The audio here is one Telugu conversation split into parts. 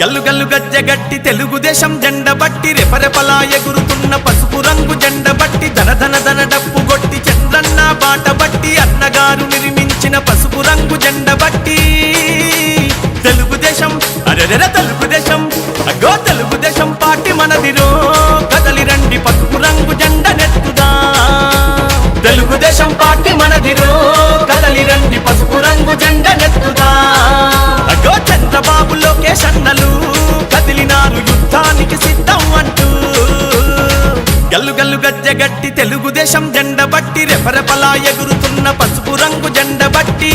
గల్లు గల్లు గట్టి తెలుగుదేశం జెండ బట్టి రెపరెపలా ఎగురుతున్న పసుపు రంగు జెండ బట్టి ధన ధన ధన డప్పు కొట్టి చంద్రన్న బాట బట్టి అన్నగారు నిర్మించిన పసుపు రంగు జెండ బట్టి తెలుగుదేశం అరెరెర తెలుగుదేశం అగ్గో తెలుగుదేశం పార్టీ మనదిరో కదలి రండి పసుపు రంగు జెండ నెత్తుదా. తెలుగుదేశం పార్టీ మనదిరో కదలి రండి పసుపు రంగు జెండ నెత్తుదా. అగో చంద్రబాబు లోకేష్ అన్నలు కదిలినారు యుద్ధానికి సిద్ధం అంటూ. గల్లు గల్లు గజ్జె గట్టి తెలుగుదేశం జెండ బట్టి రెపరెపలా ఎగురుతున్న పసుపు రంగు జెండ బట్టి.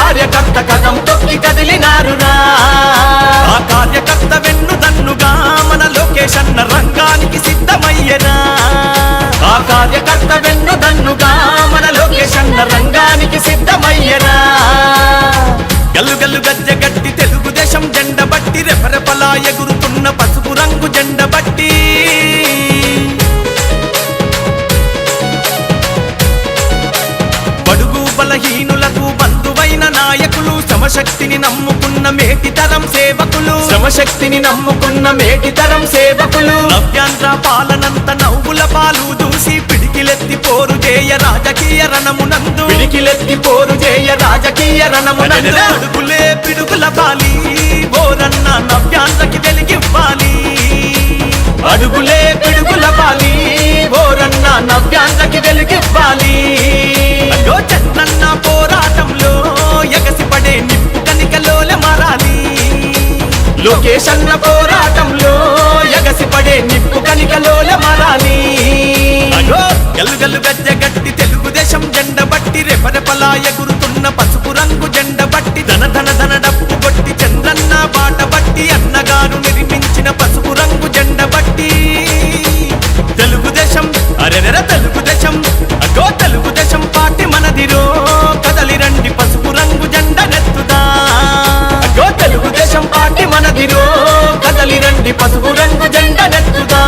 కార్యకర్త కథం తొక్కి కదిలినారురా. ఆ కార్యకర్త వెన్ను దన్నుగా మన లోకేష్ అన్న రంగానికి సిద్ధమయ్యరా. ఆ కార్యకర్త వెన్ను దన్నుగా మన లోకేష్ అన్న రంగానికి సిద్ధమయ్యరా. గల్లు గల్లు గజ్జ గట్టి తెలుగుదేశం జెండ బట్టి రెపరెపలా ఎగురుతున్న పసుపు రంగు జెండ బట్టి శ్రమశక్తిని నమ్ముకున్న మేటితరం సేవకులు. శ్రమశక్తిని నమ్ముకున్న మేటితరం సేవకులు. నవ్యాంధ్ర పాలనంత నవ్వుల పాలు దూసి పిడికిలెత్తి పోరు చేయ రాజకీయ రణమునందు. పిడికిలెత్తి పోరు చేయ రాజకీయ రణమునందు. అడుగులే పిడుగుల పాలి ఓరన్న నవ్యాంధ్రకి వెలిగివ్వాలి. అడుగులే పిడుగుల పాలి ఓరన్న నవ్యాంధ్రకి వెలిగివ్వాలి. లొకేషన్ల పోరాటంలో ఎగసిపడే నిప్పు కనికలోల మరాని. అయ్యో గల్లు గల్లు గట్టి తెలుగుదేశం జెండ బట్టి రెపరెపలా ఎగురుతున్న పసుపు రంగు జెండ బట్టి ధన ధన ధన డప్పు కొట్టి చంద్రన్న బాట బట్టి అన్నగారు నిర్మించిన పసుపు రంగు జెండ బట్టి. తెలుగుదేశం అరెరెర పార్టీ కదలి రండి పసుపు రంగు జెండ నెత్తుదా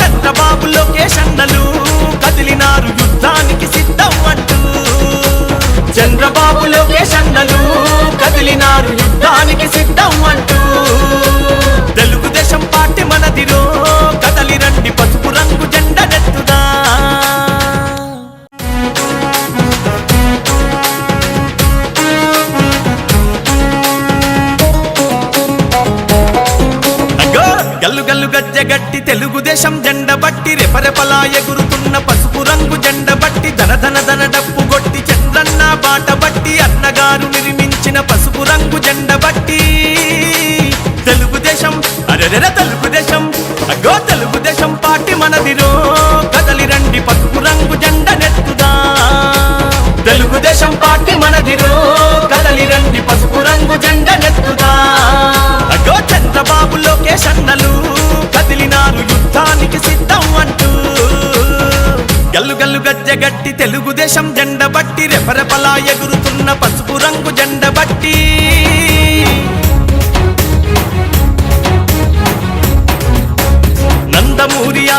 చంద్రబాబు లోకేష్ అన్నలు కదిలినారు యుద్ధానికి సిద్ధం అంటూ. చంద్రబాబు లోకేష్ అన్నలు కదిలినారు యుద్ధానికి సిద్ధం అంటూ. తెలుగుదేశం జెండ బట్టి రెపరెపలా ఎగురుతున్న పసుపు రంగు జెండ బట్టి ధన ధన ధన డప్పు కొట్టి చంద్రన్న బాట బట్టి అన్నగారు నిర్మించిన పసుపు రంగు జెండ బట్టి తెలుగుదేశం అరెరెర తెలుగుదేశం అగ్గో తెలుగుదేశం పార్టీ మనదిరో కదలి రండి పసుపు రంగు జెండ నెత్తుదా. తెలుగుదేశం పార్టీ మనదిరో. కదలి రండి పసుపు రంగు జెండ నెత్తుదా అగో చంద్రబాబు లోకేష్ అన్నలు కదిలినారు యుద్ధానికి సిద్ధం అంటూ. గల్లు గల్లు గజ్జె గట్టి తెలుగుదేశం జెండ బట్టి రెపరెపలా ఎగురుతున్న పసుపు రంగు జెండ బట్టి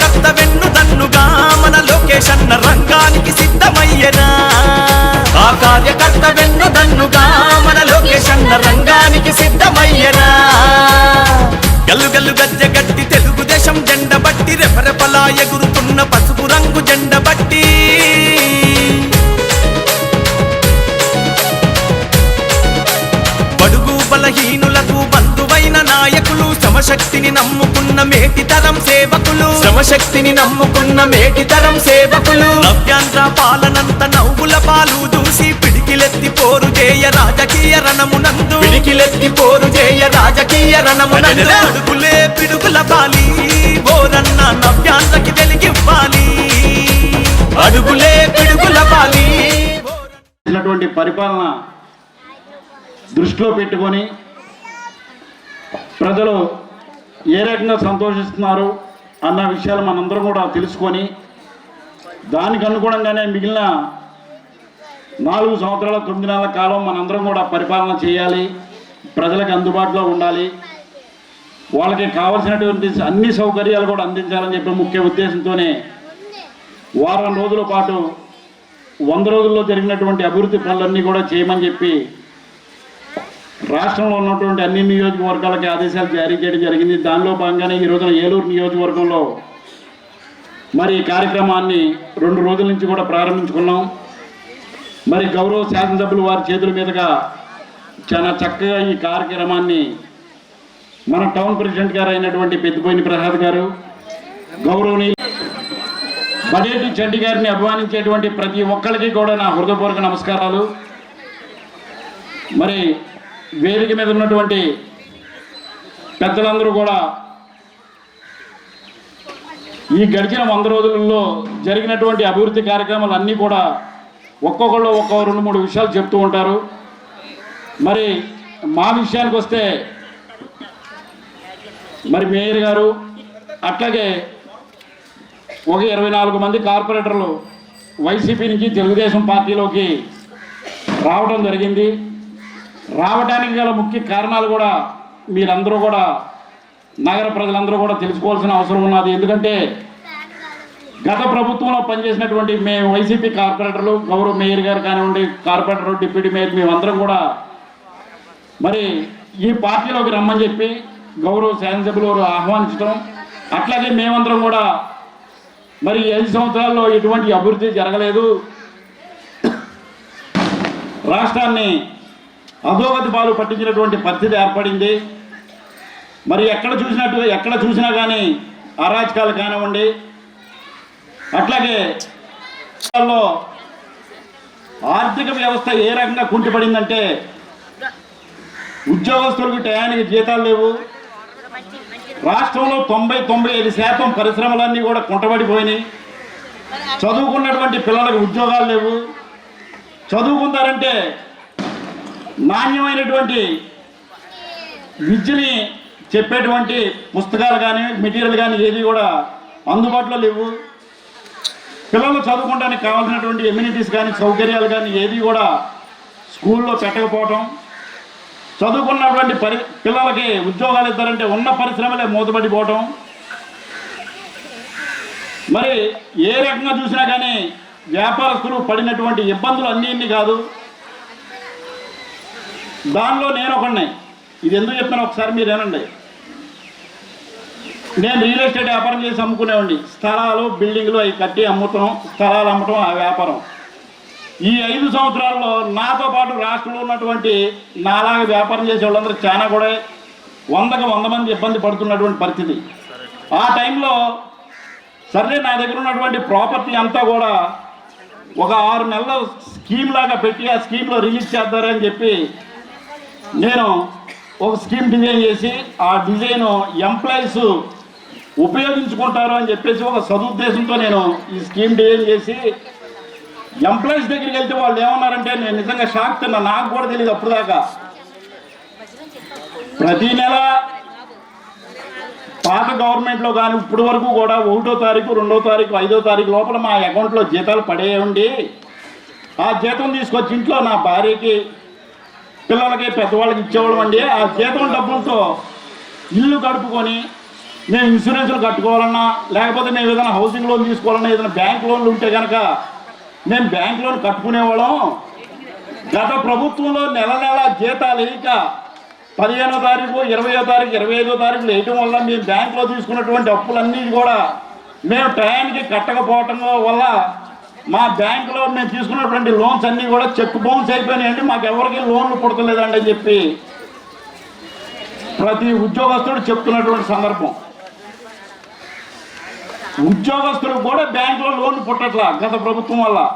కర్త వెన్ను తన్నుగా మన లొకేషన్ రంగానికి సిద్ధమయ్యేనా? ఆ కార్యకర్త వెన్ను తన్నుగా మన లొకేషన్ రంగానికి సిద్ధమయ్యేనా? గల్లు గల్లు గద్దె గట్టి తెలుగుదేశం జెండ బట్టి రెపరెపలాయ గురు శ్రమశక్తిని నమ్ముకున్న మేటి తరం సేవకులు. శ్రమశక్తిని నమ్ముకున్న మేటి తరం సేవకులు. నవ్యాంధ్ర పాలనంత నవ్వుల పాలు చూసి పిడికిలెత్తి పోరు చేయ రాజకీయ రణమునందు. పిడికిలెత్తి పోరు చేయ రాజకీయ రణమునందు. అడుగులే పిడుగుల పాలి ఓరన్న నవ్యాంధ్రకి వెలిగివ్వాలి. అడుగులే పిడుగుల పాలి పరిపాలన దృష్టిలో పెట్టుకొని ప్రజలు ఏ రకంగా సంతోషిస్తున్నారు అన్న విషయాలు మనందరం కూడా తెలుసుకొని దానికి అనుగుణంగానే మిగిలిన నాలుగు సంవత్సరాల తొమ్మిది నెలల కాలం మనందరం కూడా పరిపాలన చేయాలి ప్రజలకు అందుబాటులో ఉండాలి. వాళ్ళకి కావలసినటువంటి అన్ని సౌకర్యాలు కూడా అందించాలని చెప్పి ముఖ్య ఉద్దేశంతోనే వారం రోజుల పాటు వంద రోజుల్లో జరిగినటువంటి అభివృద్ధి పనులన్నీ కూడా చేయమని చెప్పి రాష్ట్రంలో ఉన్నటువంటి అన్ని నియోజకవర్గాలకి ఆదేశాలు జారీ చేయడం జరిగింది. దానిలో భాగంగానే ఈ రోజున ఏలూరు నియోజకవర్గంలో మరి ఈ కార్యక్రమాన్ని రెండు రోజుల నుంచి కూడా ప్రారంభించుకున్నాం. మరి గౌరవ శాసనసభ్యులు వారి చేతుల మీదుగా చాలా చక్కగా ఈ కార్యక్రమాన్ని మన టౌన్ ప్రెసిడెంట్ గారు అయినటువంటి పెద్దిపోయిన ప్రసాద్ గారు గౌరవనీయులు బడేటి చెడ్డి గారిని అభిమానించేటువంటి ప్రతి ఒక్కరికి కూడా నా హృదయపూర్వక నమస్కారాలు. మరి వేదిక మీద ఉన్నటువంటి పెద్దలందరూ కూడా ఈ గడిచిన వంద రోజులలో జరిగినటువంటి అభివృద్ధి కార్యక్రమాలు అన్నీ కూడా ఒక్కొక్కళ్ళు ఒక్కో రెండు మూడు విషయాలు చెప్తూ ఉంటారు. మరి మా విషయానికి వస్తే మరి మేయర్ గారు అట్లాగే ఒక ఇరవై నాలుగు మంది కార్పొరేటర్లు వైసీపీ నుంచి తెలుగుదేశం పార్టీలోకి రావడం జరిగింది. రావడానికి గల ముఖ్య కారణాలు కూడా మీరందరూ కూడా నగర ప్రజలందరూ కూడా తెలుసుకోవాల్సిన అవసరం ఉన్నది. ఎందుకంటే గత ప్రభుత్వంలో పనిచేసినటువంటి మేము వైసీపీ కార్పొరేటర్లు గౌరవ మేయర్ గారు కానివ్వండి కార్పొరేటర్ డిప్యూటీ మేయర్ మేమందరం కూడా మరి ఈ పార్టీలోకి రమ్మని చెప్పి గౌరవ శాసనసభ్యులు వారు ఆహ్వానించడం అట్లాగే మేమందరం కూడా మరి ఐదు సంవత్సరాల్లో ఎటువంటి అభివృద్ధి జరగలేదు. రాష్ట్రాన్ని అధోగతి పాలు పట్టించినటువంటి పరిస్థితి ఏర్పడింది. మరి ఎక్కడ చూసినట్టు ఎక్కడ చూసినా కానీ అరాచకాలు కానివ్వండి అట్లాగే ఆర్థిక వ్యవస్థ ఏ రకంగా కుంటిపడిందంటే ఉద్యోగస్తులకు టయానికి జీతాలు లేవు. రాష్ట్రంలో తొంభై తొంభై ఐదు శాతం పరిశ్రమలన్నీ కూడా కుంటబడిపోయినాయి. చదువుకున్నటువంటి పిల్లలకు ఉద్యోగాలు లేవు. చదువుకుంటారంటే నాణ్యమైనటువంటి విద్యని చెప్పేటువంటి పుస్తకాలు కానీ మెటీరియల్ కానీ ఏది కూడా అందుబాటులో లేవు. పిల్లలు చదువుకోవడానికి కావాల్సినటువంటి ఎమ్యూనిటీస్ కానీ సౌకర్యాలు కానీ ఏది కూడా స్కూల్లో పెట్టకపోవటం. చదువుకున్నటువంటి పరి పిల్లలకి ఉద్యోగాలు ఇస్తారంటే ఉన్న పరిశ్రమలే మూతపడిపోవటం. మరి ఏ రకంగా చూసినా కానీ వ్యాపారస్తులు పడినటువంటి ఇబ్బందులు అన్నీ ఇన్ని కాదు. దానిలో నేను ఒకడిని. ఇది ఎందుకు చెప్తాను ఒకసారి మీరు ఏనండి నేను రియల్ ఎస్టేట్ వ్యాపారం చేసి అమ్ముకునేవాడి స్థలాలు బిల్డింగ్లు అవి కట్టి అమ్ముతాం స్థలాలు అమ్మటం ఆ వ్యాపారం. ఈ ఐదు సంవత్సరాల్లో నాతో పాటు రాష్ట్రంలో ఉన్నటువంటి నాలాగ వ్యాపారం చేసే వాళ్ళందరూ చాలా కూడా వందకు వంద మంది ఇబ్బంది పడుతున్నటువంటి పరిస్థితి. ఆ టైంలో సరే నా దగ్గర ఉన్నటువంటి ప్రాపర్టీ అంతా కూడా ఒక ఆరు నెలల స్కీమ్ లాగా పెట్టి ఆ స్కీమ్లో రిలీజ్ చేద్దారని చెప్పి నేను ఒక స్కీమ్ డిజైన్ చేసి ఆ డిజైన్ ఎంప్లాయీస్ ఉపయోగించుకుంటారు అని చెప్పేసి ఒక సదుద్దేశంతో నేను ఈ స్కీమ్ డిజైన్ చేసి ఎంప్లాయీస్ దగ్గరికి వెళ్తే వాళ్ళు ఏమన్నారంటే నేను నిజంగా షాక్ తిన్నా నాకు కూడా తెలియదు అప్పుడు దాకా ప్రతి నెల పాత గవర్నమెంట్లో కానీ ఇప్పుడు వరకు కూడా ఒకటో తారీఖు రెండో తారీఖు ఐదో తారీఖు లోపల మా అకౌంట్లో జీతాలు పడేయండి. ఆ జీతం తీసుకొచ్చి ఇంట్లో నా భార్యకి పిల్లలకి పెద్దవాళ్ళకి ఇచ్చేవాళ్ళం అండి. ఆ జీతం డబ్బులతో ఇల్లు గడుపుకొని మేము ఇన్సూరెన్స్లు కట్టుకోవాలన్నా లేకపోతే మేము ఏదైనా హౌసింగ్ లోన్ తీసుకోవాలన్నా ఏదైనా బ్యాంక్ లోన్లు ఉంటే కనుక మేము బ్యాంక్ లోన్ కట్టుకునేవాళ్ళం. గత ప్రభుత్వంలో నెల నెల జీతాలు ఇక పదిహేనో తారీఖు ఇరవయో తారీఖు ఇరవై ఐదో తారీఖు లేయటం వల్ల మేము బ్యాంకులో తీసుకున్నటువంటి అప్పులన్నీ కూడా మేము టయానికి కట్టకపోవటం వల్ల మా బ్యాంకులో మేము తీసుకున్నటువంటి లోన్స్ అన్నీ కూడా చెక్ బౌన్స్ అయిపోయినాయండి. మాకు ఎవరికి లోన్లు పుడతలేదండి అని చెప్పి ప్రతి ఉద్యోగస్తుడు చెప్తున్నటువంటి సందర్భం. ఉద్యోగస్తులు కూడా బ్యాంకులో లోన్ పుట్టట్లా గత ప్రభుత్వం వల్ల.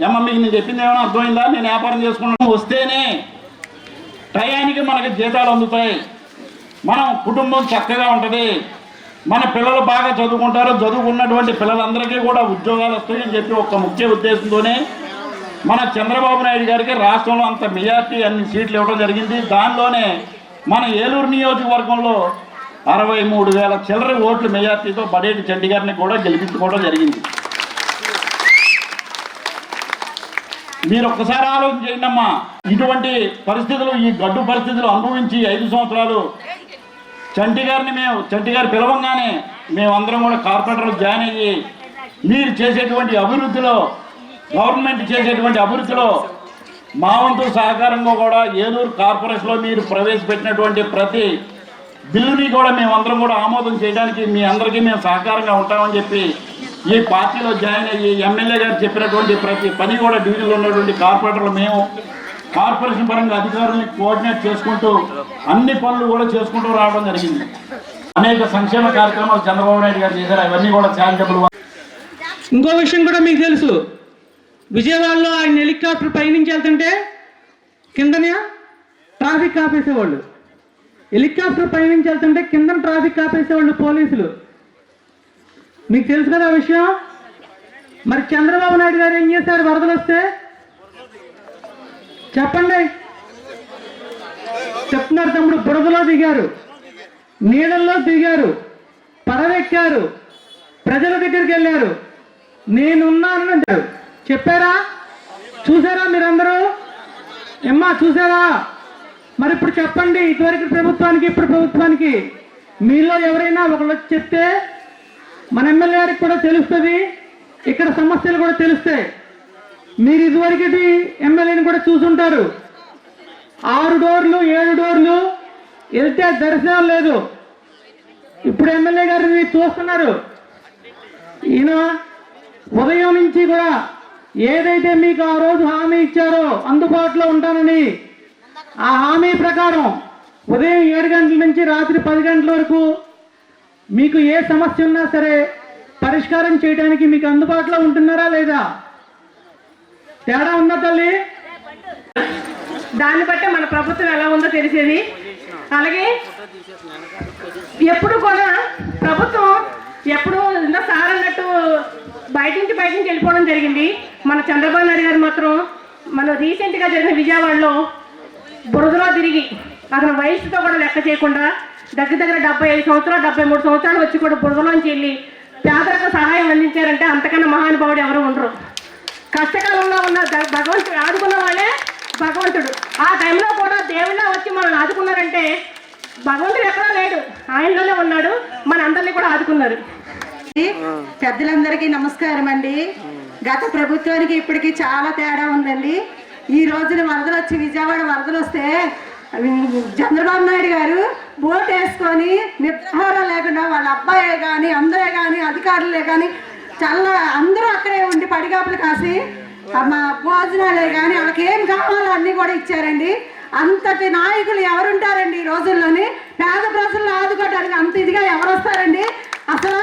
ఏమన్నా మీకు నేను చెప్పింది ఏమైనా అర్థమైందా? నేను వ్యాపారం చేసుకున్నాను. వస్తేనే టయానికి మనకి జీతాలు అందుతాయి. మనం కుటుంబం చక్కగా ఉంటుంది. మన పిల్లలు బాగా చదువుకుంటారు. చదువుకున్నటువంటి పిల్లలందరికీ కూడా ఉద్యోగాలు వస్తాయని చెప్పి ఒక ముఖ్య ఉద్దేశంతోనే మన చంద్రబాబు నాయుడు గారికి రాష్ట్రంలో అంత మెజార్టీ అన్ని సీట్లు ఇవ్వడం జరిగింది. దానిలోనే మన ఏలూరు నియోజకవర్గంలో అరవై మూడు వేల చిల్లర ఓట్లు మెజార్టీతో బడేటి చండి గారిని కూడా గెలిపించుకోవడం జరిగింది. మీరు ఒక్కసారి ఆలోచన చేయండి అమ్మా. ఇటువంటి పరిస్థితులు ఈ గడ్డు పరిస్థితులు అనుభవించి ఐదు సంవత్సరాలు చంటి గారిని మేము చంటి గారు పిలవంగానే మేమందరం కూడా కార్పొరేటర్లు జాయిన్ అయ్యి మీరు చేసేటువంటి అభివృద్ధిలో గవర్నమెంట్ చేసేటువంటి అభివృద్ధిలో మా వంతు సహకారంగా కూడా ఏలూరు కార్పొరేషన్లో మీరు ప్రవేశపెట్టినటువంటి ప్రతి బిల్లుని కూడా మేమందరం కూడా ఆమోదం చేయడానికి మీ అందరికీ మేము సహకారంగా ఉంటామని చెప్పి ఈ పార్టీలో జాయిన్ అయ్యి ఎమ్మెల్యే గారు చెప్పినటువంటి ప్రతి పని కూడా డ్యూటీలో ఉన్నటువంటి కార్పొరేటర్లు మేము కార్పొరేషన్ పరంగా అధికారుల్ని కోఆర్డినేట్ చేసుకుంటూ అన్ని పనులు కూడా చేసుకుంటూ రావడం జరిగింది. అనేక సంక్షేమ కార్యక్రమాలు చంద్రబాబు నాయుడు గారు చేశారు. అవన్నీ కూడా చారిటబుల్ ఇంకో విషయం కూడా మీకు తెలుసు. విజయవాడలో ఆయన హెలికాప్టర్ పైనుంచి వెళ్తుంటే కిందనే ట్రాఫిక్ ఆపేసేవాళ్ళు. హెలికాప్టర్ పైనుంచి వెళ్తుంటే కింద ట్రాఫిక్ ఆపేసేవాళ్ళు పోలీసులు. మీకు తెలుసు కదా ఆ విషయం? మరి చంద్రబాబు నాయుడు గారు ఏం చేశారు? వరదలు వస్తే చెప్పండి. చెప్తున్నారు తమ్ముడు బురదలో దిగారు నీళ్ళల్లో దిగారు పడవెక్కారు ప్రజల దగ్గరికి వెళ్ళారు. నేనున్నానని అంటారు. చెప్పారా? చూసారా మీరందరూ? ఎమ్మా చూసారా? మరి ఇప్పుడు చెప్పండి ఇదివరకు ప్రభుత్వానికి ఇప్పుడు ప్రభుత్వానికి. మీలో ఎవరైనా ఒకళ్ళు వచ్చి చెప్తే మన ఎమ్మెల్యే గారికి కూడా తెలుస్తుంది ఇక్కడ సమస్యలు కూడా తెలుస్తాయి. మీరు ఇదివరకటి ఎమ్మెల్యేని కూడా చూసుంటారు. ఆరు డోర్లు ఏడు డోర్లు వెళ్తే దర్శనం లేదు. ఇప్పుడు ఎమ్మెల్యే గారిని చూస్తున్నారు. ఈయన ఉదయం నుంచి కూడా ఏదైతే మీకు ఆ రోజు హామీ ఇచ్చారో అందుబాటులో ఉంటానని ఆ హామీ ప్రకారం ఉదయం ఏడు గంటల నుంచి రాత్రి పది గంటల వరకు మీకు ఏ సమస్య ఉన్నా సరే పరిష్కారం చేయడానికి మీకు అందుబాటులో ఉంటున్నారా లేదా? తేడా ఉందా తల్లి? దాన్ని బట్టే మన ప్రభుత్వం ఎలా ఉందో తెలిసేది. అలాగే ఎప్పుడు కూడా ప్రభుత్వం ఎప్పుడు సార్ అన్నట్టు బయట నుంచి బయట నుంచి వెళ్ళిపోవడం జరిగింది. మన చంద్రబాబు నాయుడు గారు మాత్రం మన రీసెంట్గా జరిగిన విజయవాడలో బురదలో తిరిగి అతని వయసుతో కూడా లెక్క చేయకుండా దగ్గర దగ్గర డెబ్బై ఐదు సంవత్సరాలు డెబ్బై మూడు సంవత్సరాలు వచ్చి కూడా బురదలోంచి వెళ్ళి పేదలకు సహాయం అందించారంటే అంతకన్నా మహానుభావుడు ఎవరు ఉండరు. కష్టకాలంలో ఉన్న భగవంతుడు ఆదుకున్న వాళ్ళే భగవంతుడు. ఆ టైంలో కూడా దేవుళ్ళ వచ్చి మనల్ని ఆదుకున్నారంటే భగవంతుడు ఎక్కడా లేడు. ఆయనలోనే ఉన్నాడు. మన అందరినీ కూడా ఆదుకున్నారు. పెద్దలందరికీ నమస్కారం అండి. గత ప్రభుత్వానికి ఇప్పటికి చాలా తేడా ఉందండి. ఈ రోజున వరదలు వచ్చి విజయవాడ వరదలు వస్తే చంద్రబాబు నాయుడు గారు బోట్ వేసుకొని నిర్ధారం లేకుండా వాళ్ళ అబ్బాయే కానీ అందరే కానీ అధికారులే కానీ చాలా అందరూ అక్కడే ఉండి పడిగాపులు కాసి మా భోజనాలే కానీ వాళ్ళకి ఏం కావాలో అన్నీ కూడా ఇచ్చారండి. అంతటి నాయకులు ఎవరుంటారండి ఈ రోజుల్లోని? పేద ప్రజలను ఆదుకోవడానికి అంత ఇదిగా ఎవరు వస్తారండి అసలు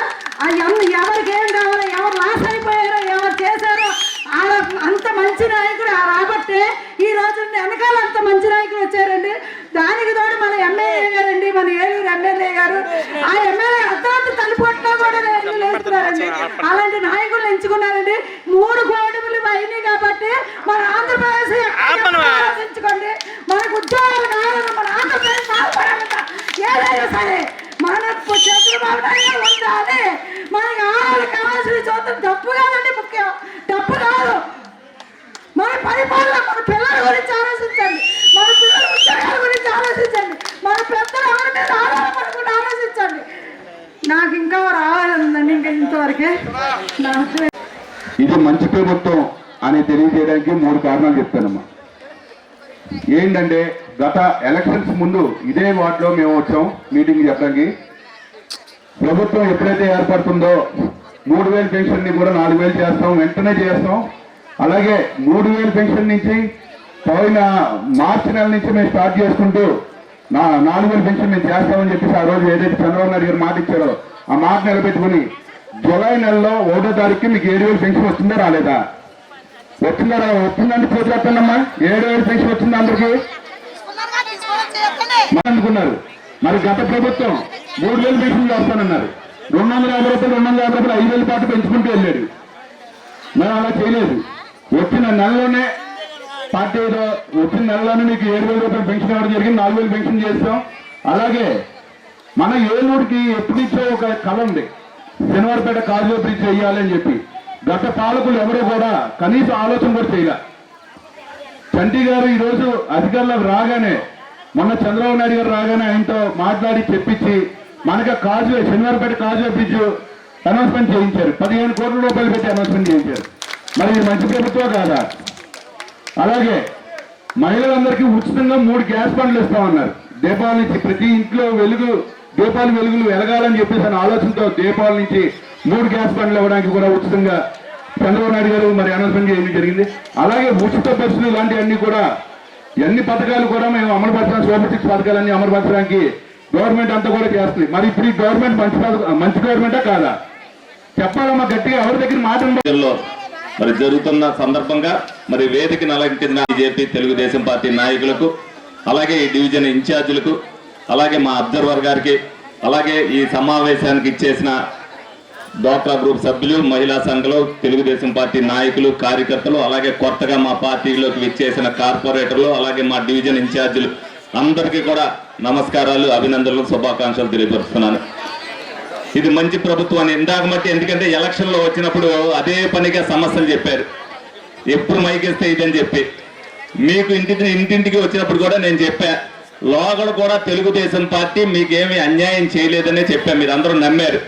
ఎం- ఎవరికి ఏం కావాలో ఎవరు లాస్ అయిపోయారో ఎవరు చేశారో అంత మంచి నాయకుడు రాబట్టే ఈ రోజు వెనకాల అంత మంచి నాయకులు వచ్చారండి. దానికి తోడు మన ఎమ్మెల్యే గారండి మన ఏలూరు ఎమ్మెల్యే గారు. ఆ ఎమ్మెల్యే అర్ధరాత్రి తలుపుట్లో కూడా లేస్తున్నారండి అలాంటి నాయకులు ఎంచుకున్నారండి. మూడు కోటములు అయినాయి కాబట్టి మన ఆంధ్రప్రదేశ్ ఆలోచించుకోండి. మనకు ఉద్యోగాలు కావాలన్నా మన ఆంధ్రప్రదేశ్ బాగుపడాలన్నా ఏదైనా సరే మన చంద్రబాబు నాయుడు గారు ఉండాలి. మనకి ఆడవాళ్ళు కావాల్సిన చూద్దాం తప్పు కాదండి ముఖ్యం. తప్పు కాదు మన పరిపాలన మన పిల్లల గురించి ఆలోచించండి మన పిల్లల ఉద్యోగాల గురించి ఆలోచించండి మన పెద్దలు ఎవరి మీద ఆధారపడకుండా ఆలోచించండి నాకు ఇంకా రావాలండి ఇంకా ఇంతవరకే నాకు ఇది మంచి ప్రభుత్వం అని తెలియజేయడానికి మూడు కారణాలు చెప్తానమ్మా. ఏంటంటే గత ఎలక్షన్స్ ముందు ఇదే వార్డులో మేము వచ్చాం మీటింగ్ చెప్పడానికి. ప్రభుత్వం ఎప్పుడైతే ఏర్పడుతుందో మూడు వేలు పెన్షన్ని కూడా నాలుగు వేలు చేస్తాం వెంటనే చేస్తాం. అలాగే మూడు వేలు పెన్షన్ నుంచి పోయిన మార్చి నెల నుంచి మేము స్టార్ట్ చేసుకుంటూ నా నాలుగు వేలు పెన్షన్ మేము చేస్తామని చెప్పేసి ఆ రోజు ఏదైతే చంద్రబాబు నాయుడు గారు మాట ఇచ్చారో ఆ మాట నిలబెట్టుకుని జూలై నెలలో ఒకటో తారీఖుకి మీకు ఏడు వేలు పెన్షన్ వస్తుందా రాలేదా? వచ్చిందా రా- వచ్చిందంటే ఏడు వేలు పెన్షన్ వచ్చిందా అందరికి? మరి అందుకున్నారు. మరి గత ప్రభుత్వం మూడు వేలు పెన్షన్ చేస్తానన్నారు. రెండు వందల యాభై రూపాయలు రెండు వందల యాభై రూపాయలు ఐదు వేల పాటు పెంచుకుంటూ వెళ్ళాడు. మేము అలా చేయలేదు. వచ్చిన నెలలోనే పార్టీలో వచ్చిన నెలలోనే మీకు ఏడు వేల రూపాయలు పెన్షన్ ఇవ్వడం జరిగింది నాలుగు వేలు పెన్షన్ చేస్తాం. అలాగే మన ఏలూరుకి ఎప్పుడు ఇచ్చే ఒక కళ ఉంది. శనివారపేట కాజువే బ్రిడ్జ్ చేయాలని చెప్పి. గత పాలకులు ఎవరు కూడా కనీసం ఆలోచన కూడా చేయలే. చంటి గారు ఈ రోజు అధికారులకు రాగానే మొన్న చంద్రబాబు నాయుడు గారు రాగానే ఆయనతో మాట్లాడి చెప్పించి మనకి కాజు శనివారపేట కాజు బ్రిడ్జ్ అనౌన్స్మెంట్ చేయించారు. పదిహేను కోట్ల రూపాయలు పెట్టి అనౌన్స్మెంట్ చేయించారు. మరి ఇది మంచి ప్రభుత్వం కాదా? అలాగే మహిళలందరికీ ఉచితంగా మూడు గ్యాస్ బండ్లు ఇస్తామన్నారు. దీపావళి నుంచి ప్రతి ఇంట్లో వెలుగు దీపాలు వెలుగులు వెలగాలని చెప్పేసి అనే ఆలోచనతో దీపాల నుంచి మూడు గ్యాస్ బండ్లు ఇవ్వడానికి కూడా ఉచితంగా చంద్రబాబు నాయుడు గారు మరి అనౌన్స్మెంట్ చేయడం జరిగింది. అలాగే ఉచిత బస్సులు ఇలాంటివన్నీ కూడా ఎన్ని పథకాలు కూడా మేము అమలుపరచడానికి సూపర్ సిక్స్ పథకాలన్నీ అమలుపరచడానికి గవర్నమెంట్ అంతా కూడా చేస్తుంది. మరి ఇప్పుడు ఈ గవర్నమెంట్ మంచి మంచి గవర్నమెంటా కాదా? చెప్పాలమ్మా గట్టిగా ఎవరి దగ్గర మాట మరి జరుగుతున్న సందర్భంగా మరి వేదికను అలంకరించిన బీజేపీ తెలుగుదేశం పార్టీ నాయకులకు అలాగే ఈ డివిజన్ ఇన్ఛార్జీలకు అలాగే మా అబ్జర్వర్ గారికి అలాగే ఈ సమావేశానికి ఇచ్చేసిన డోక్రా గ్రూప్ సభ్యులు మహిళా సంఘలు తెలుగుదేశం పార్టీ నాయకులు కార్యకర్తలు అలాగే కొత్తగా మా పార్టీలోకి విచ్చేసిన కార్పొరేటర్లు అలాగే మా డివిజన్ ఇన్ఛార్జీలు అందరికీ కూడా నమస్కారాలు అభినందనలు శుభాకాంక్షలు తెలియపరుస్తున్నాను. ఇది మంచి ప్రభుత్వం అని. ఇందాక మట్టి ఎందుకంటే ఎలక్షన్లో వచ్చినప్పుడు అదే పనిగా సమస్యలు చెప్పారు. ఎప్పుడు మైకేస్తే ఇదని చెప్పి. మీకు ఇంటి ఇంటింటికి వచ్చినప్పుడు కూడా నేను చెప్పాను లోగడ కూడా తెలుగుదేశం పార్టీ మీకేమి అన్యాయం చేయలేదనే చెప్పాం మీరు అందరూ నమ్మారు.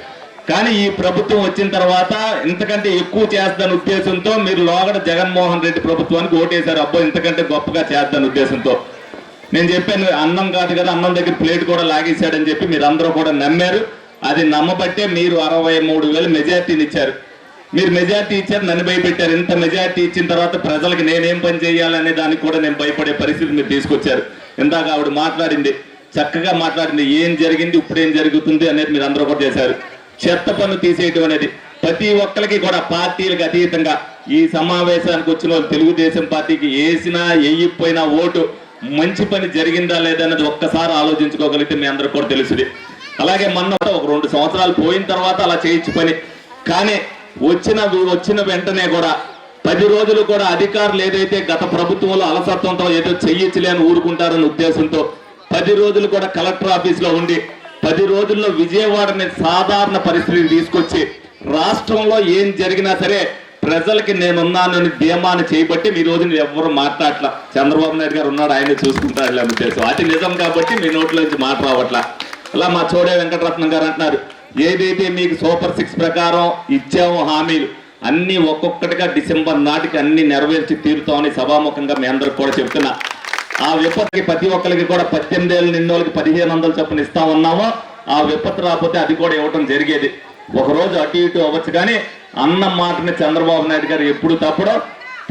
కానీ ఈ ప్రభుత్వం వచ్చిన తర్వాత ఇంతకంటే ఎక్కువ చేస్తాను ఉద్దేశంతో మీరు లోగడ జగన్మోహన్ రెడ్డి ప్రభుత్వానికి ఓటేశారు. అబ్బో ఇంతకంటే గొప్పగా చేస్తాను ఉద్దేశంతో. నేను చెప్పాను అన్నం కాదు కదా అన్నం దగ్గర ప్లేట్ కూడా లాగేశాడని చెప్పి మీరు అందరూ కూడా నమ్మారు. అది నమ్మబట్టే మీరు అరవై మూడు వేలు మెజార్టీని ఇచ్చారు. మీరు మెజార్టీ ఇచ్చారు నన్ను భయపెట్టారు. ఇంత మెజార్టీ ఇచ్చిన తర్వాత ప్రజలకు నేనేం పని చేయాలనే దానికి కూడా నేను భయపడే పరిస్థితి మీరు తీసుకొచ్చారు. ఇందాక ఆవిడ మాట్లాడింది చక్కగా మాట్లాడింది ఏం జరిగింది ఇప్పుడు ఏం జరుగుతుంది అనేది మీరు అందరూ కూడా చేశారు. చెత్త పన్ను తీసేయటం అనేది ప్రతి ఒక్కరికి కూడా పార్టీలకు అతీతంగా ఈ సమావేశానికి వచ్చిన వాళ్ళు తెలుగుదేశం పార్టీకి వేసినా వేయకపోయినా ఓటు మంచి పని జరిగిందా లేదా అనేది ఒక్కసారి ఆలోచించుకోగలిగితే మీ అందరికి కూడా తెలుసుది. అలాగే మొన్న ఒక రెండు సంవత్సరాలు పోయిన తర్వాత అలా చేయించు పని. కానీ వచ్చిన వచ్చిన వెంటనే కూడా పది రోజులు కూడా అధికారులు ఏదైతే గత ప్రభుత్వంలో అలసత్వంతో ఏదో చెయ్యించలేని ఊరుకుంటారని ఉద్దేశంతో పది రోజులు కూడా కలెక్టర్ ఆఫీస్లో ఉండి పది రోజుల్లో విజయవాడని సాధారణ పరిస్థితికి తీసుకొచ్చి రాష్ట్రంలో ఏం జరిగినా సరే ప్రజలకి నేనున్నానని ధీమాను చేయబట్టి మీ రోజు ఎవరు మాట్లాడట్లా. చంద్రబాబు నాయుడు గారు ఉన్నాడు ఆయన చూసుకుంటాడు ఉద్దేశం. అది నిజం కాబట్టి మీ నోట్లోంచి మాట రావట్లా. అలా మా చోడే వెంకటరత్నం గారు అంటున్నారు ఏదైతే మీకు సూపర్ సిక్స్ ప్రకారం ఇచ్చామో హామీలు. అన్ని ఒక్కొక్కటిగా డిసెంబర్ నాటికి అన్ని నెరవేర్చి తీరుతామని సభాముఖంగా మీ అందరికి కూడా చెప్తున్నా ఆ విపత్తుకి ప్రతి ఒక్కరికి కూడా పద్దెనిమిది ఏళ్ళు నిన్నోళ్ళకి పదిహేను వందలు చొప్పున ఇస్తా ఉన్నామో. ఆ విపత్తు రాకపోతే అది కూడా ఇవ్వటం జరిగేది. ఒక రోజు అటు ఇటు అవ్వచ్చు కానీ అన్న మాటని చంద్రబాబు నాయుడు గారు ఎప్పుడు తప్పడం?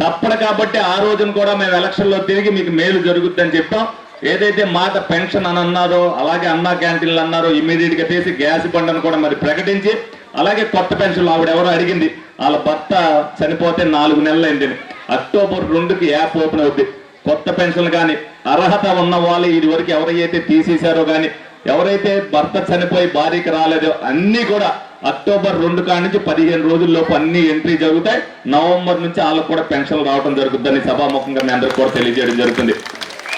తప్పడు కాబట్టి ఆ రోజున కూడా మేము ఎలక్షన్లో తిరిగి మీకు మేలు జరుగుద్దని చెప్పాం ఏదైతే మాట పెన్షన్ అని అన్నారో అలాగే అన్నా క్యాంటీన్లు అన్నారో ఇమీడియట్గా తీసి గ్యాస్ బండను కూడా మరి ప్రకటించి అలాగే కొత్త పెన్షన్లు ఆవిడ ఎవరో అడిగింది వాళ్ళ భర్త చనిపోతే నాలుగు నెలలు అయింది అక్టోబర్ రెండుకి యాప్ ఓపెన్ అవుద్ది. కొత్త పెన్షన్లు కానీ అర్హత ఉన్న వాళ్ళు ఇది వరకు ఎవరైతే తీసేశారో కానీ ఎవరైతే భర్త చనిపోయి భార్యకి రాలేదో అన్ని కూడా అక్టోబర్ రెండు కాడి నుంచి పదిహేను రోజుల్లోపు అన్ని ఎంట్రీ జరుగుతాయి. నవంబర్ నుంచి వాళ్ళకు కూడా పెన్షన్ రావడం జరుగుతుందని సభాముఖంగా మీ అందరికి కూడా తెలియజేయడం జరుగుతుంది.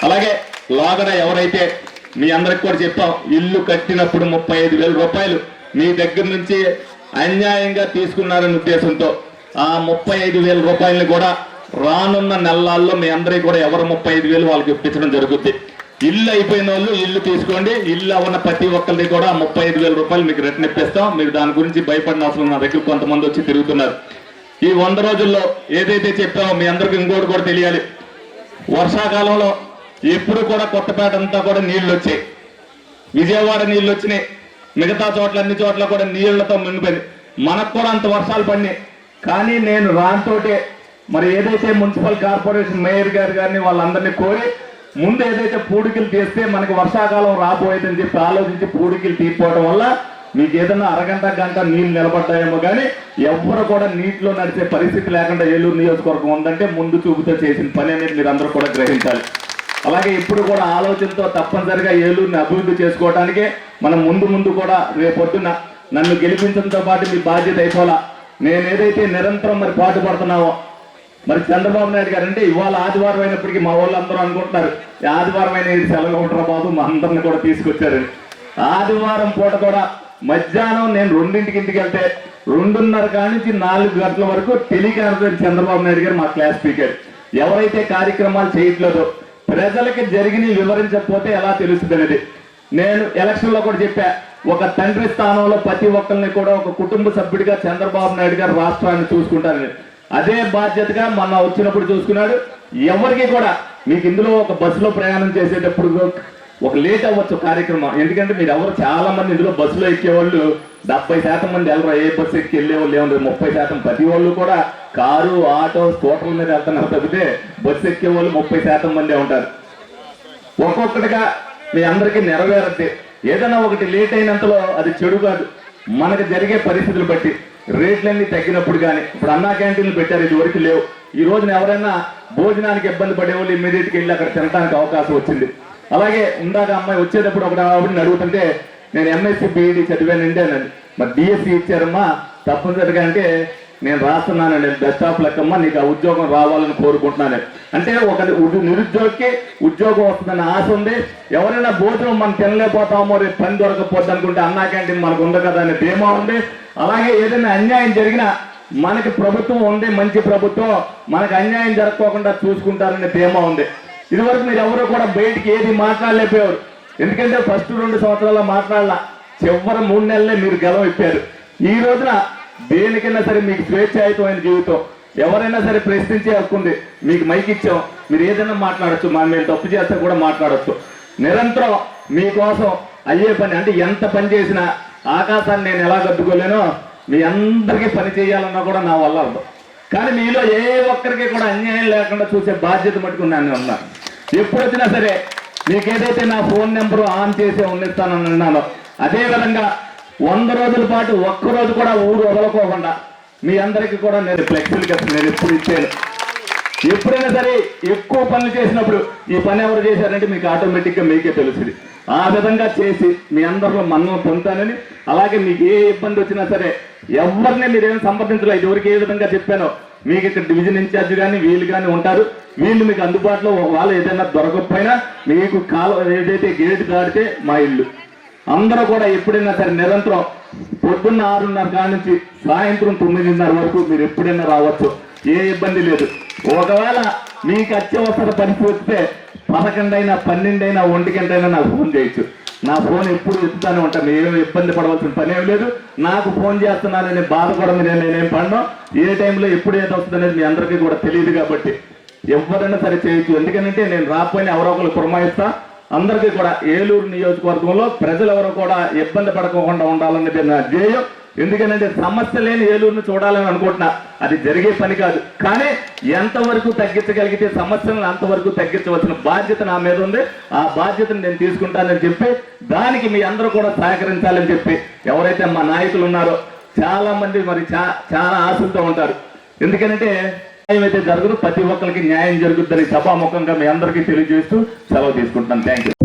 అలాగే లోగడ ఎవరైతే మీ అందరికి కూడా చెప్పాం ఇల్లు కట్టినప్పుడు ముప్పై ఐదు రూపాయలు మీ దగ్గర నుంచి అన్యాయంగా తీసుకున్నారనే ఉద్దేశంతో ఆ ముప్పై ఐదు వేల రూపాయలని కూడా రానున్న నెలల్లో మీ అందరికీ కూడా ఎవరు ముప్పై ఐదు వేలు వాళ్ళకి ఇప్పించడం జరుగుద్ది. ఇల్లు అయిపోయిన వాళ్ళు ఇల్లు తీసుకోండి ఇల్లు ఉన్న ప్రతి ఒక్కరిది కూడా ముప్పై ఐదు వేల రూపాయలు మీకు రిటర్న్ ఇప్పిస్తాం. మీరు దాని గురించి భయపడిన అవసరం నా దగ్గర కొంతమంది వచ్చి తిరుగుతున్నారు. ఈ వంద రోజుల్లో ఏదైతే చెప్పామో మీ అందరికి ఇంకోటి కూడా తెలియాలి. వర్షాకాలంలో ఎప్పుడు కూడా కొత్తపేట అంతా కూడా నీళ్ళు వచ్చాయి. విజయవాడ నీళ్ళు వచ్చినాయి. మిగతా చోట్ల అన్ని చోట్ల కూడా నీళ్ళతో మునిపోయింది మనకు కూడా అంత వర్షాలు పడినాయి. కానీ నేను రాంతోటే మరి ఏదైతే మున్సిపల్ కార్పొరేషన్ మేయర్ గారు గారిని వాళ్ళందరినీ కోరి ముందు ఏదైతే పూడికలు తీస్తే మనకి వర్షాకాలం రాబోయేదని చెప్పి ఆలోచించి పూడికలు తీసుకోవడం వల్ల మీకు ఏదైనా అరగంట గంట నీళ్ళు నిలబడ్డాయేమో కానీ ఎవ్వరు కూడా నీటిలో నడిచే పరిస్థితి లేకుండా ఏలూరు నియోజకవర్గం ఉందంటే ముందు చూపుతో చేసిన పని అనేది మీరు అందరూ కూడా గ్రహించాలి. అలాగే ఇప్పుడు కూడా ఆలోచనతో తప్పనిసరిగా ఏలూరుని అభివృద్ధి చేసుకోవడానికి మనం ముందు ముందు కూడా రేపొద్దున నన్ను గెలిపించడంతో పాటు మీ బాధ్యత అయిపోలా. నేను ఏదైతే నిరంతరం మరి పాటుపడుతున్నావో మరి చంద్రబాబు నాయుడు గారు అంటే ఇవాళ ఆదివారం అయినప్పటికీ మా వాళ్ళు అందరూ అనుకుంటున్నారు ఆదివారం అయిన సెలవు ఉంటారా బాబు? మా అందరిని కూడా తీసుకొచ్చారు. ఆదివారం పూట కూడా మధ్యాహ్నం నేను రెండింటికి ఇంటికి వెళ్తే రెండున్నర కాడి నుంచి నాలుగు గంటల వరకు టెలికాన్ఫరెన్స్ చంద్రబాబు నాయుడు గారు మా క్లాస్ స్పీకర్. ఎవరైతే కార్యక్రమాలు చేయట్లేదో ప్రజలకి జరిగినవి వివరించకపోతే ఎలా తెలుస్తుంది అనేది? నేను ఎలక్షన్లో కూడా చెప్పా ఒక తండ్రి స్థానంలో ప్రతి ఒక్కరిని కూడా ఒక కుటుంబ సభ్యుడిగా చంద్రబాబు నాయుడు గారు రాష్ట్రాన్ని చూసుకుంటారని. అదే బాధ్యతగా మొన్న వచ్చినప్పుడు చూసుకున్నాడు. ఎవరికి కూడా మీకు ఇందులో ఒక బస్సులో ప్రయాణం చేసేటప్పుడు ఒక లేట్ అవ్వచ్చు కార్యక్రమం. ఎందుకంటే మీరు ఎవరు చాలా మంది ఇందులో బస్సులో ఎక్కేవాళ్ళు డెబ్బై శాతం మంది ఎవరు ఏ బస్సు ఎక్కి వెళ్ళేవాళ్ళు ఏమన్నారు ముప్పై శాతం ప్రతి వాళ్ళు కూడా కారు ఆటో స్కూటర్ల మీద వెళ్తున్నారు తప్పితే బస్సు ఎక్కేవాళ్ళు ముప్పై శాతం మందే ఉంటారు. ఒక్కొక్కటిగా మీ అందరికీ నెరవేరద్ది. ఏదైనా ఒకటి లేట్ అయినంతలో అది చెడు కాదు. మనకు జరిగే పరిస్థితులు బట్టి రేట్లన్నీ తగ్గినప్పుడు కానీ ఇప్పుడు అన్నా క్యాంటీన్లు పెట్టారు ఇది వరకు లేవు. ఈ రోజున ఎవరైనా భోజనానికి ఇబ్బంది పడేవాళ్ళు ఇమ్మీడియట్గా వెళ్ళి అక్కడ తినడానికి అవకాశం వచ్చింది. అలాగే ఇందాక అమ్మాయి వచ్చేటప్పుడు ఒక ఆవిడని అడుగుతుంటే నేను ఎంఎస్సి బీఈడి చదివానండి అన్నది. మరి డిఎస్సి ఇచ్చారమ్మా. తప్పనిసరిగా అంటే నేను రాస్తున్నానండి బెస్ట్ ఆఫ్ లెక్కమ్మ నీకు ఆ ఉద్యోగం రావాలని కోరుకుంటున్నాను అంటే ఒక నిరుద్యోగికి ఉద్యోగం వస్తుందని ఆశ ఉంది. ఎవరైనా భోజనం మనం తినలేకపోతామో రేపు పని దొరకపోద్ది అనుకుంటే అన్నా క్యాంటీన్ మనకు ఉంది కదా అనే ధీమా ఉంది. అలాగే ఏదైనా అన్యాయం జరిగినా మనకి ప్రభుత్వం ఉంది మంచి ప్రభుత్వం. మనకు అన్యాయం జరగకోకుండా చూసుకుంటారనే ధీమా ఉంది. ఇదివరకు మీరు ఎవరు కూడా బయటికి ఏది మాట్లాడలేకపోయారు. ఎందుకంటే ఫస్ట్ రెండు సంవత్సరాల మాట్లాడాల. చివరి మూడు నెలలే మీరు గెలవ ఇప్పారు ఈ రోజున దేనికైనా సరే మీకు స్వేచ్ఛాయుతమైన జీవితం. ఎవరైనా సరే ప్రశ్నించే హక్కుంది మీకు మైక్ ఇచ్చాం. మీరు ఏదైనా మాట్లాడచ్చు. మా మీరు తప్పు చేస్తే కూడా మాట్లాడచ్చు. నిరంతరం మీకోసం అయ్యే పని అంటే ఎంత పని చేసినా ఆకాశాన్ని నేను ఎలా కట్టుకోలేనో మీ అందరికీ పని చేయాలన్నా కూడా నా వల్ల ఉండదు కానీ మీలో ఏ ఒక్కరికి కూడా అన్యాయం లేకుండా చూసే బాధ్యత మటుకు నేను ఉన్నాను ఎప్పుడు వచ్చినా సరే మీకు ఏదైతే నా ఫోన్ నెంబర్ ఆన్ చేసి ఉండిస్తానని అన్నానో అదే విధంగా వంద రోజుల పాటు ఒక్క రోజు కూడా ఊరు వదలకోకుండా మీ అందరికీ కూడా నేను ఫ్లెక్సిబుల్ కదా నేను ఎప్పుడు ఇచ్చాను ఎప్పుడైనా సరే ఎక్కువ పనులు చేసినప్పుడు ఈ పని ఎవరు చేశారంటే మీకు ఆటోమేటిక్గా మీకే తెలుస్తుంది ఆ విధంగా చేసి మీ అందరిలో మన్నం పొందుతానని అలాగే మీకు ఏ ఇబ్బంది వచ్చినా సరే ఎవరిని మీరేం సంప్రదించలేదు ఎవరికి ఏ విధంగా చెప్పానో మీకు ఇక్కడ డివిజన్ ఇన్ఛార్జ్ కానీ వీళ్ళు కానీ ఉంటారు. వీళ్ళు మీకు అందుబాటులో వాళ్ళు ఏదైనా దొరకకపోయినా మీకు కాలు ఏదైతే గేట్ దాటితే మా ఇల్లు. అందరూ కూడా ఎప్పుడైనా సరే నిరంతరం పొద్దున్న ఆరున్నర కాడ నుంచి సాయంత్రం తొమ్మిదిన్నర వరకు మీరు ఎప్పుడైనా రావచ్చు. ఏ ఇబ్బంది లేదు. ఒకవేళ మీకు అత్యవసర పరిస్థితి వస్తే పదకొండైనా పన్నెండైనా ఒంటి అయినా నాకు ఫోన్ చేయొచ్చు. నా ఫోన్ ఎప్పుడు ఎత్తుతానే ఉంటాను ఏమి ఇబ్బంది పడవలసిన పని ఏం లేదు. నాకు ఫోన్ చేస్తున్నానని బాధ కూడా నేనేం పడను. ఏ టైంలో ఎప్పుడు ఏది వస్తుందనేది మీ అందరికీ కూడా తెలియదు కాబట్టి ఎవరైనా సరే చేయొచ్చు. ఎందుకంటే నేను రాకపోయినా ఎవరో ఒకరు పురమాయిస్తా. అందరికీ కూడా ఏలూరు నియోజకవర్గంలో ప్రజలు ఎవరు కూడా ఇబ్బంది పడకుండా ఉండాలనేది నా ధ్యేయం. ఎందుకంటే సమస్య లేని ఏలూరును చూడాలని అనుకుంటున్నా. అది జరిగే పని కాదు. కానీ ఎంతవరకు తగ్గించగలిగితే సమస్యలను అంతవరకు తగ్గించవలసిన బాధ్యత నా మీద ఉంది. ఆ బాధ్యతను నేను తీసుకుంటానని చెప్పి దానికి మీ అందరూ కూడా సహకరించాలని చెప్పి ఎవరైతే మా నాయకులు ఉన్నారో చాలా మంది మరి చా- చాలా ఆశలతో ఉంటారు. ఎందుకంటే న్యాయం అయితే జరగదు ప్రతి ఒక్కరికి న్యాయం జరుగుతుందని సభాముఖంగా మీ అందరికీ తెలియజేస్తూ సెలవు తీసుకుంటున్నాను. Thank you